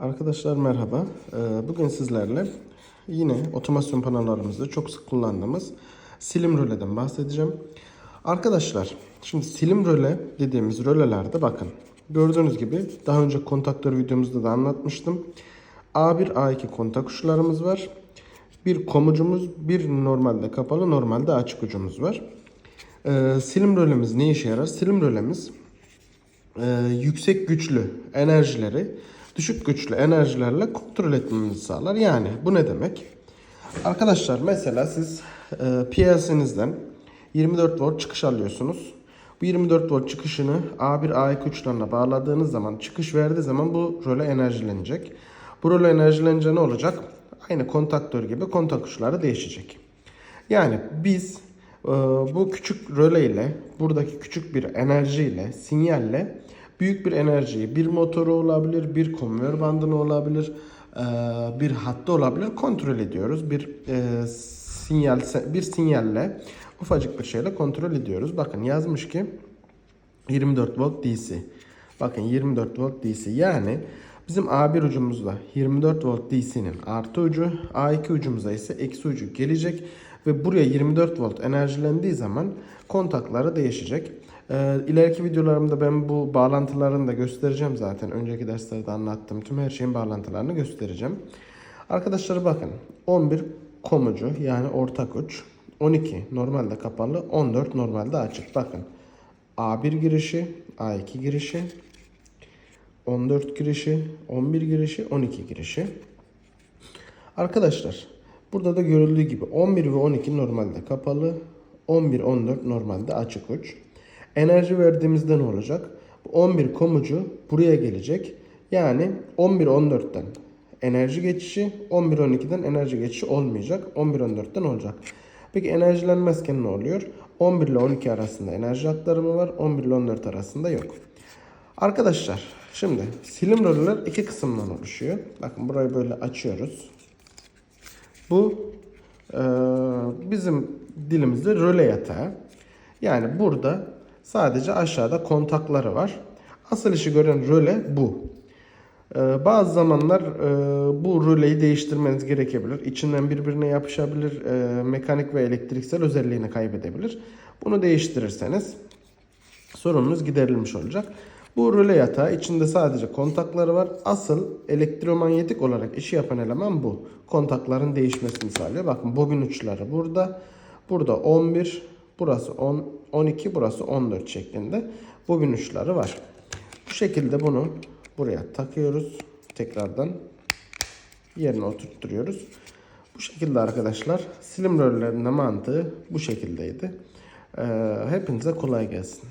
Arkadaşlar merhaba. Ee, Bugün sizlerle yine otomasyon panolarımızda çok sık kullandığımız silim röleden bahsedeceğim. Arkadaşlar şimdi silim röle dediğimiz rölelerde bakın gördüğünüz gibi daha önce kontaktör videomuzda da anlatmıştım. A1 A2 kontak uçlarımız var. Bir komucumuz, bir normalde kapalı, normalde açık ucumuz var. Ee, silim rölemiz ne işe yarar? Silim rölemiz e, yüksek güçlü enerjileri düşük güçlü enerjilerle kontrol etmemizi sağlar. Yani bu ne demek? Arkadaşlar mesela siz e, PLC'nizden 24 volt çıkış alıyorsunuz. Bu 24 volt çıkışını A1 A2 uçlarına bağladığınız zaman çıkış verdiği zaman bu röle enerjilenecek. Bu röle enerjilenince ne olacak? Aynı kontaktör gibi kontak uçları değişecek. Yani biz e, bu küçük röle ile buradaki küçük bir enerjiyle, sinyalle büyük bir enerjiyi bir motoru olabilir, bir konveyör bandını olabilir, e, bir hattı olabilir kontrol ediyoruz. Bir e, sinyal bir sinyalle ufacık bir şeyle kontrol ediyoruz. Bakın yazmış ki 24 volt DC. Bakın 24 volt DC yani bizim A1 ucumuzda 24 volt DC'nin artı ucu, A2 ucumuza ise eksi ucu gelecek ve buraya 24 volt enerjilendiği zaman kontakları değişecek. Ee, ileriki videolarımda ben bu bağlantılarını da göstereceğim zaten. Önceki derslerde anlattığım tüm her şeyin bağlantılarını göstereceğim. Arkadaşlar bakın 11 komucu yani ortak uç. 12 normalde kapalı, 14 normalde açık. Bakın A1 girişi, A2 girişi, 14 girişi, 11 girişi, 12 girişi. Arkadaşlar burada da görüldüğü gibi 11 ve 12 normalde kapalı, 11 14 normalde açık uç. Enerji verdiğimizde ne olacak? Bu 11 komucu buraya gelecek. Yani 11 14'ten enerji geçişi, 11 12'den enerji geçişi olmayacak. 11 14'ten olacak. Peki enerjilenmezken ne oluyor? 11 ile 12 arasında enerji aktarımı var. 11 ile 14 arasında yok. Arkadaşlar şimdi silim röleler iki kısımdan oluşuyor. Bakın burayı böyle açıyoruz. Bu e, bizim dilimizde röle yatağı. Yani burada sadece aşağıda kontakları var. Asıl işi gören röle bu. E, bazı zamanlar e, bu röleyi değiştirmeniz gerekebilir. İçinden birbirine yapışabilir. E, mekanik ve elektriksel özelliğini kaybedebilir. Bunu değiştirirseniz sorununuz giderilmiş olacak. Bu röle yatağı içinde sadece kontakları var. Asıl elektromanyetik olarak işi yapan eleman bu. Kontakların değişmesini sağlıyor. Bakın bobin uçları burada. Burada 11, burası 10, 12, burası 14 şeklinde bobin uçları var. Bu şekilde bunu buraya takıyoruz. Tekrardan yerine oturtturuyoruz. Bu şekilde arkadaşlar silim röllerinde mantığı bu şekildeydi. Ee, hepinize kolay gelsin.